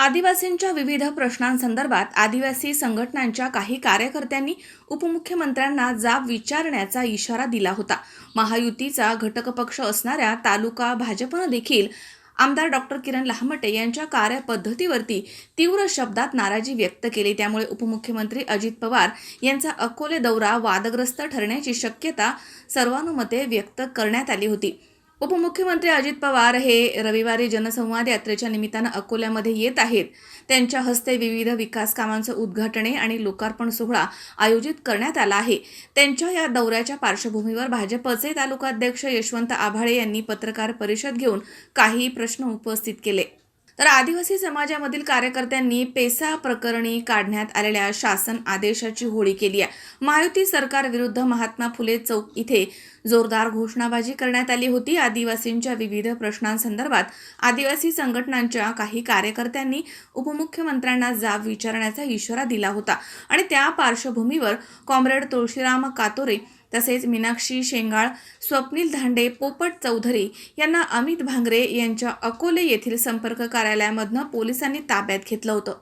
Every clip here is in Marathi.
आदिवासींच्या विविध प्रश्नांसंदर्भात आदिवासी संघटनांच्या काही कार्यकर्त्यांनी उपमुख्यमंत्र्यांना जाब विचारण्याचा इशारा दिला होता. महायुतीचा घटक पक्ष असणाऱ्या तालुका भाजपनं देखील आमदार डॉक्टर किरण लहामटे यांच्या कार्यपद्धतीवरती तीव्र शब्दात नाराजी व्यक्त केली. त्यामुळे उपमुख्यमंत्री अजित पवार यांचा अकोले दौरा वादग्रस्त ठरण्याची शक्यता सर्वानुमते व्यक्त करण्यात आली होती. उपमुख्यमंत्री अजित पवार हे रविवारी जनसंवाद यात्रेच्या निमित्तानं अकोल्यामध्ये येत आहेत. त्यांच्या हस्ते विविध विकास कामांचं उद्घाटने आणि लोकार्पण सोहळा आयोजित करण्यात आला आहे. त्यांच्या या दौऱ्याच्या पार्श्वभूमीवर भाजपचे तालुकाध्यक्ष यशवंत आभाळे यांनी पत्रकार परिषद घेऊन काही प्रश्न उपस्थित केले. तर आदिवासी समाजामधील कार्यकर्त्यांनी पेसा प्रकरणी काढण्यात आलेल्या शासन आदेशाची होळी केली आहे. महायुती सरकार विरुद्ध महात्मा फुले चौक इथे जोरदार घोषणाबाजी करण्यात आली होती. आदिवासींच्या विविध प्रश्नांसंदर्भात आदिवासी संघटनांच्या काही कार्यकर्त्यांनी उपमुख्यमंत्र्यांना जाब विचारण्याचा इशारा दिला होता. आणि त्या पार्श्वभूमीवर कॉम्रेड तुळशीराम कातोरे तसेच मीनाक्षी शेंगाळ स्वप्नील धांडे पोपट चौधरी यांना अमित भांगरे यांच्या अकोले येथील संपर्क कार्यालयामधनं पोलिसांनी ताब्यात घेतलं होतं.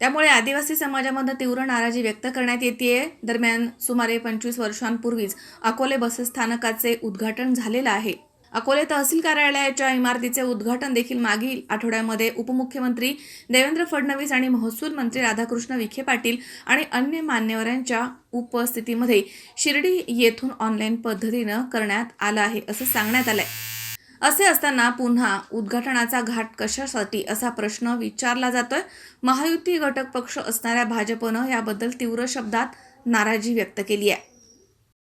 त्यामुळे आदिवासी समाजामध्ये तीव्र नाराजी व्यक्त करण्यात येते दरम्यान सुमारे पंचवीस वर्षांपूर्वीच अकोले बसस्थानकाचे उद्घाटन झालेलं आहे. अकोले तहसील कार्यालयाच्या इमारतीचे उद्घाटन देखील मागील आठवड्यामध्ये उपमुख्यमंत्री देवेंद्र फडणवीस आणि महसूल मंत्री राधाकृष्ण विखे पाटील आणि अन्य मान्यवरांच्या उपस्थितीमध्ये शिर्डी येथून ऑनलाईन पद्धतीनं करण्यात आलं आहे असं सांगण्यात आलंय. असे असताना पुन्हा उद्घाटनाचा घाट कशासाठी असा प्रश्न विचारला जातोय. महायुती घटक पक्ष असणाऱ्या भाजपनं याबद्दल तीव्र शब्दात नाराजी व्यक्त केली आहे.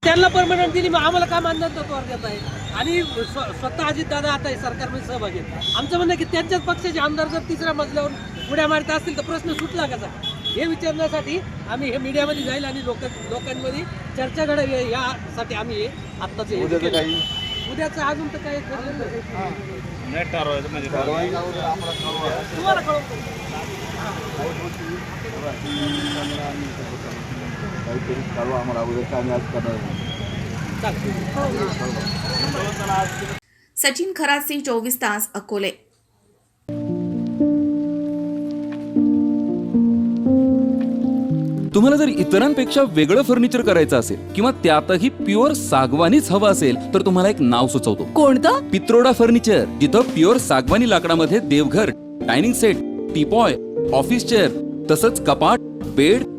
त्यांना परमनंट दिली मग आम्हाला काय मानधन तत्वावर देत आहे? आणि स्व- स्वतः अजित दादा आता आहे सरकारमध्ये सहभागी आहेत. आमचं म्हणणं आहे की त्यांच्याच पक्षाचे आमदार जर तिसऱ्या मजल्यावर उड्या मारत असतील तर प्रश्न सुटला कसा हे विचारण्यासाठी आम्ही हे मीडियामध्ये जाईल आणि लोक लोकांमध्ये चर्चा घडावी. यासाठी आम्ही हे आत्ताच हे उद्याचं अजून तर काही नाही. नाही ठरवायचं म्हणजे. तुम्हाला कळवतो काहीतरी आम्हाला. उद्या आम्ही आज करणार नाही. चालतं सचिन खरासी चोवीस तास अकोले. तुम्हाला जर इतरांपेक्षा वेगळं फर्निचर करायचं असेल किंवा त्यातही प्युअर सागवानीच हवं असेल तर तुम्हाला एक नाव सुचवतो. कोणतं? पित्रोडा फर्निचर जिथं प्युअर सागवानी लाकडामध्ये देवघर dining set teapoy office chair तसंच कपाट bed